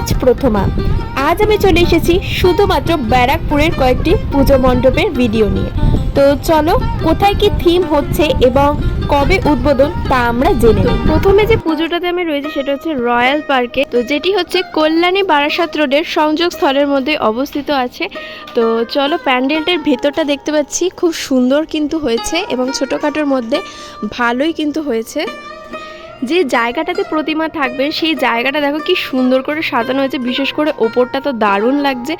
আজ প্রথমা। আজ আমি চলে এসেছি শুধুমাত্র ব্যারাকপুরের কয়েকটি পুজো মণ্ডপের ভিডিও নিয়ে। তো চলো, কোথায় কি থিম হচ্ছে এবং কবে উদ্বোধন তা আমরা জেনে নিই। প্রথমে যে পুজোটাতে আমি রয়েছি সেটা হচ্ছে রয়্যাল পার্কে। তো যেটি হচ্ছে কল্যাণী বারাসাত রোডের সংযোগ স্থলের মধ্যে অবস্থিত আছে। তো চলো, প্যান্ডেলটার ভেতরটা দেখতে পাচ্ছি। খুব সুন্দর কিন্তু হয়েছে এবং ছোটোখাটোর মধ্যে ভালোই কিন্তু হয়েছে। যে জায়গাটাতে প্রতিমা থাকবে, সেই জায়গাটা দেখো কি সুন্দর করে সাজানো হয়েছে। বিশেষ করে ওপরটা তো দারুণ লাগছে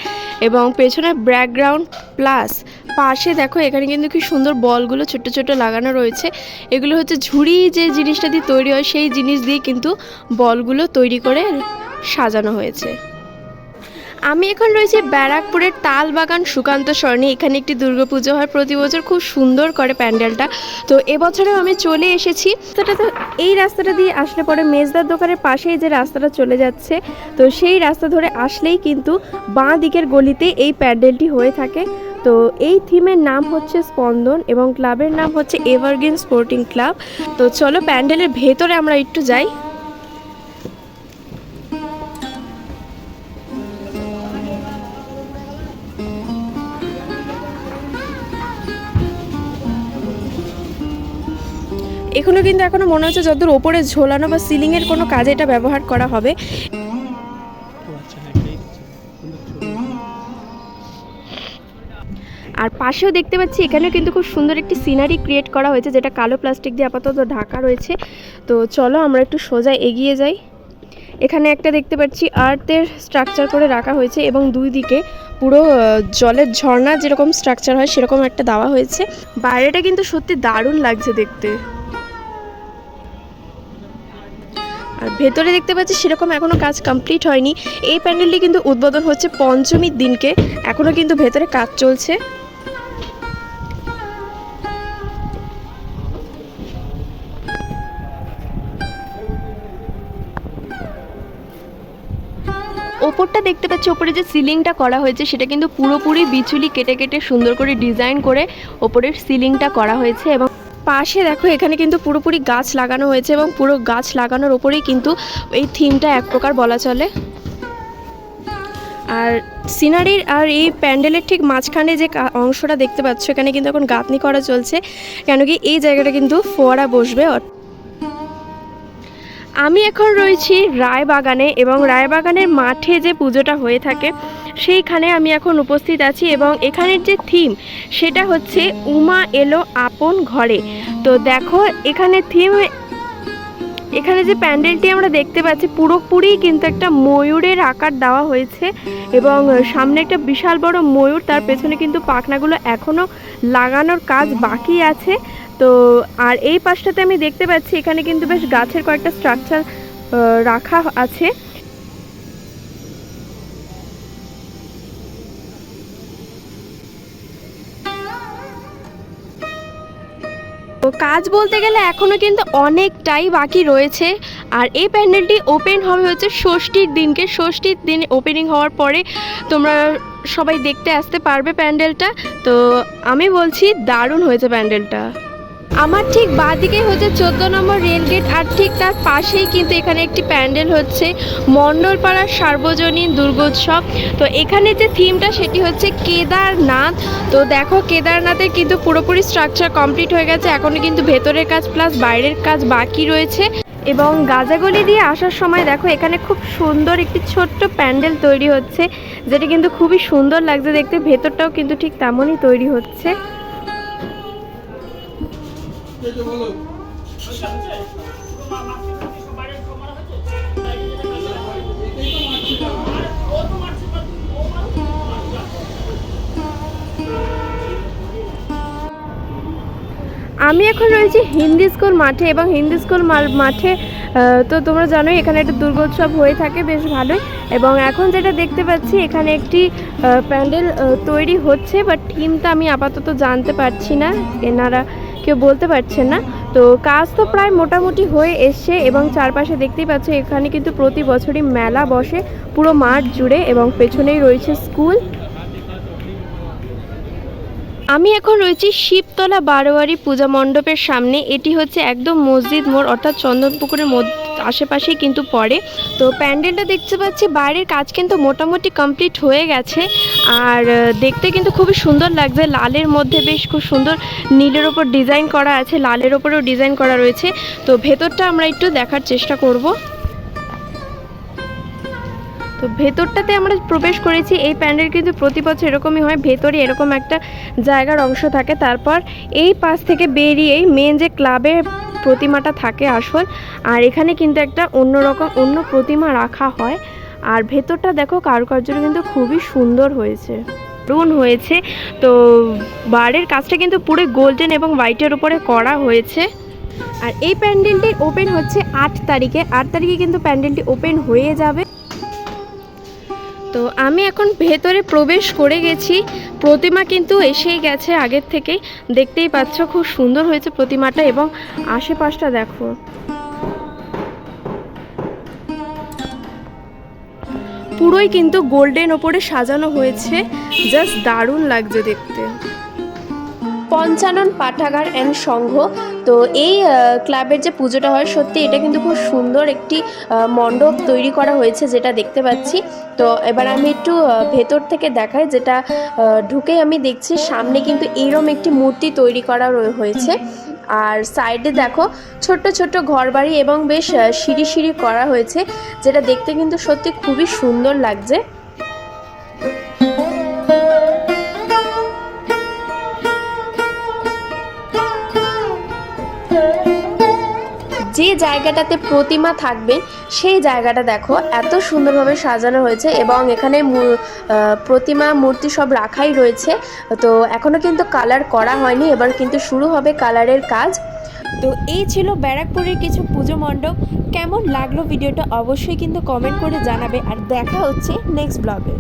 এবং পেছনে ব্যাকগ্রাউন্ড প্লাস পাশে দেখো এখানে কিন্তু কি সুন্দর বলগুলো ছোট ছোট লাগানো রয়েছে। এগুলো হচ্ছে ঝুড়ি যে জিনিসটা দিয়ে তৈরি হয়, সেই জিনিস দিয়ে কিন্তু বলগুলো তৈরি করে সাজানো হয়েছে। আমি এখন রয়েছি ব্যারাকপুরের তালবাগান সুকান্ত সরণি এখানে একটি দুর্গাপুজো হয়। প্রতি বছর খুব সুন্দর করে প্যান্ডেলটা। তো এবছরেও আমি চলে এসেছি। রাস্তাটা তো এই রাস্তাটা দিয়ে আসলে পরে মেজদার দোকানের পাশেই যে রাস্তাটা চলে যাচ্ছে, তো সেই রাস্তা ধরে আসলেই কিন্তু বাঁ দিকের গলিতে এই প্যান্ডেলটি হয়ে থাকে। তো এই থিমের নাম হচ্ছে স্পন্দন এবং ক্লাবের নাম হচ্ছে এভারগ্রিন স্পোর্টিং ক্লাব। তো চলো প্যান্ডেলের ভেতরে আমরা একটু যাই। এখনও কিন্তু এখনও মনে হচ্ছে যতদূর ওপরে ঝোলানো বা সিলিং এর কোনো কাজে এটা ব্যবহার করা হবে। আর পাশেও দেখতে পাচ্ছি, এখানেও কিন্তু খুব সুন্দর একটি সিনারি ক্রিয়েট করা হয়েছে, যেটা কালো প্লাস্টিক দিয়ে আপাতত ঢাকা রয়েছে। তো চলো আমরা একটু সোজা এগিয়ে যাই। এখানে একটা দেখতে পাচ্ছি আর্থের স্ট্রাকচার করে রাখা হয়েছে এবং দুই দিকে পুরো জলের ঝর্ণা যেরকম স্ট্রাকচার হয় সেরকম একটা দেওয়া হয়েছে। বাইরেটা কিন্তু সত্যি দারুণ লাগছে দেখতে। আর ভেতরে দেখতে পাচ্ছি সেরকম এখনও কাজ কমপ্লিট হয়নি। এই প্যান্ডেলটি কিন্তু উদ্বোধন হচ্ছে পঞ্চমীর দিনকে। এখনও কিন্তু ভেতরে কাজ চলছে। ওপরটা দেখতে পাচ্ছি, ওপরে যে সিলিংটা করা হয়েছে, সেটা কিন্তু পুরোপুরি বিচুলি কেটে কেটে সুন্দর করে ডিজাইন করে ওপরের সিলিংটা করা হয়েছে এবং পাশে দেখো, এখানে কিন্তু পুরোপুরি গাছ লাগানো হয়েছে এবং পুরো গাছ লাগানোর ওপরেই কিন্তু এই থিমটা এক প্রকার বলা চলে। আর সিনারির আর এই প্যান্ডেলের ঠিক মাঝখানে যে অংশটা দেখতে পাচ্ছ, এখানে কিন্তু এখন গাঁথনি করা চলছে। কেন কি এই জায়গাটা কিন্তু ফোয়ারা বসবে আমি এখন রয়েছি রায়বাগানে এবং রায়বাগানের মাঠে যে পুজোটা হয়ে থাকে, সেইখানে আমি এখন উপস্থিত আছি এবং এখানের যে থিম সেটা হচ্ছে উমা এলো আপন ঘরে। তো দেখো, এখানে থিম এখানে যে প্যান্ডেলটি আমরা দেখতে পাচ্ছি পুরোপুরি কিন্তু একটা ময়ূরের আকার দেওয়া হয়েছে এবং সামনে একটা বিশাল বড় ময়ূর, তার পেছনে কিন্তু পাখনাগুলো এখনও লাগানোর কাজ বাকি আছে। তো, আর এই পাশটাতে আমি দেখতে পাচ্ছি, এখানে কিন্তু বেশ গাছের কয়েকটা স্ট্রাকচার রাখা আছে। কাজ বলতে গেলে এখনও কিন্তু অনেকটাই বাকি রয়েছে। আর এই প্যান্ডেলটি ওপেন হবে হচ্ছে ষষ্ঠীর দিনকে। ষষ্ঠীর দিন ওপেনিং হওয়ার পরে তোমরা সবাই দেখতে আসতে পারবে প্যান্ডেলটা। তো আমি বলছি দারুণ হয়েছে প্যান্ডেলটা। আমার ঠিক বাঁদিকেই হচ্ছে চোদ্দ নম্বর রেল গেট আর ঠিক তার পাশেই কিন্তু এখানে একটি প্যান্ডেল হচ্ছে মণ্ডলপাড়ার সার্বজনীন দুর্গোৎসব। তো এখানে যে থিমটা সেটি হচ্ছে কেদারনাথ। তো দেখো কেদারনাথের কিন্তু পুরোপুরি স্ট্রাকচার কমপ্লিট হয়ে গেছে। এখনও কিন্তু ভেতরের কাজ প্লাস বাইরের কাজ বাকি রয়েছে। এবং গাজাগলি দিয়ে আসার সময় দেখো এখানে খুব সুন্দর একটি ছোট্ট প্যান্ডেল তৈরি হচ্ছে, যেটা কিন্তু খুবই সুন্দর লাগছে দেখতে। ভেতরটাও কিন্তু ঠিক তেমনই তৈরি হচ্ছে। আমি এখন রয়েছি হিন্দি স্কুল মাঠে এবং হিন্দি স্কুল মাঠে তো তোমরা জানোই এখানে একটা দুর্গোৎসব হয়ে থাকে, বেশ ভালোই। এবং এখন যেটা দেখতে পাচ্ছি, এখানে একটি প্যান্ডেল তৈরি হচ্ছে বাট থিমটা আমি আপাতত জানতে পারছি না। এনারা কেউ বলতে পারছেন না। তো কাজ তো প্রায় মোটামুটি হয়ে এসছে এবং চারপাশে দেখতেই পাচ্ছ, এখানে কিন্তু প্রতি বছরই মেলা বসে, পুরো মাঠ জুড়ে এবং পেছনেই রয়েছে স্কুল। আমি এখন রয়েছি শিবতলা বারোয়ারি পূজা মণ্ডপের সামনে। এটি হচ্ছে একদম মসজিদ মোড়, অর্থাৎ চন্দনপুকুরের আশেপাশেই কিন্তু পড়ে। তো প্যান্ডেলটা দেখতে পাচ্ছি, বাইরের কাজ কিন্তু মোটামুটি কমপ্লিট হয়ে গেছে। আর দেখতে কিন্তু খুবই সুন্দর লাগছে, লালের মধ্যে বেশ খুব সুন্দর নীলের ওপর ডিজাইন করা আছে, লালের ওপরেও ডিজাইন করা রয়েছে। তো ভেতরটা আমরা একটু দেখার চেষ্টা করব। তো ভেতরটাতে আমরা প্রবেশ করেছি, এই প্যান্ডেল কিন্তু প্রতি বছর এরকমই হয়, ভেতরে এরকম একটা জায়গার অংশ থাকে। তারপর এই পাশ থেকে বেরিয়েই মেন যে ক্লাবের প্রতিমাটা থাকে আসল, আর এখানে কিন্তু একটা অন্যরকম, অন্য প্রতিমা রাখা হয়। আর ভেতরটা দেখো কারুকার্যটা কিন্তু খুবই সুন্দর হয়েছে। দারুণ হয়েছে। তো বারের কাজটা কিন্তু পুরো গোল্ডেন এবং হোয়াইটের উপরে করা হয়েছে। আর এই প্যান্ডেলটি ওপেন হচ্ছে আট তারিখে। আট তারিখে কিন্তু প্যান্ডেলটি ওপেন হয়ে যাবে। তো আমি এখন ভেতরে প্রবেশ করে গেছি। প্রতিমা কিন্তু এসেই গেছে আগের থেকেই। দেখতেই পাচ্ছ খুব সুন্দর হয়েছে প্রতিমাটা এবং আশেপাশটা দেখো। পুরোই কিন্তু গোল্ডেন ওপরে সাজানো হয়েছে। জাস্ট দারুণ লাগছে দেখতে। পঞ্চানন পাঠাগার অ্যান্ড সংঘ। তো এই ক্লাবের যে পুজোটা হয়, সত্যি এটা কিন্তু খুব সুন্দর একটি মণ্ডপ তৈরি করা হয়েছে যেটা দেখতে পাচ্ছি। তো এবার আমি একটু ভেতর থেকে দেখাই যেটা ঢুকে আমি দেখছি। সামনে কিন্তু এইরকম একটি মূর্তি তৈরি করা হয়েছে। আর সাইডে দেখো, ছোট্ট ছোট্ট ঘরবাড়ি এবং বেশ সিঁড়ি সিঁড়ি করা হয়েছে, যেটা দেখতে কিন্তু সত্যি খুবই সুন্দর লাগছে। যে জায়গাটাতে প্রতিমা থাকবে, সেই জায়গাটা দেখো, এত সুন্দরভাবে সাজানো হয়েছে এবং এখানে প্রতিমা মূর্তি সব রাখাই রয়েছে। তো এখনও কিন্তু কালার করা হয়নি, এবার কিন্তু শুরু হবে কালারের কাজ। তো এই ছিল ব্যারাকপুরের কিছু পুজো মণ্ডপ। কেমন লাগল ভিডিওটা অবশ্যই কিন্তু কমেন্ট করে জানাবে। আর দেখা হচ্ছে নেক্সট ব্লগে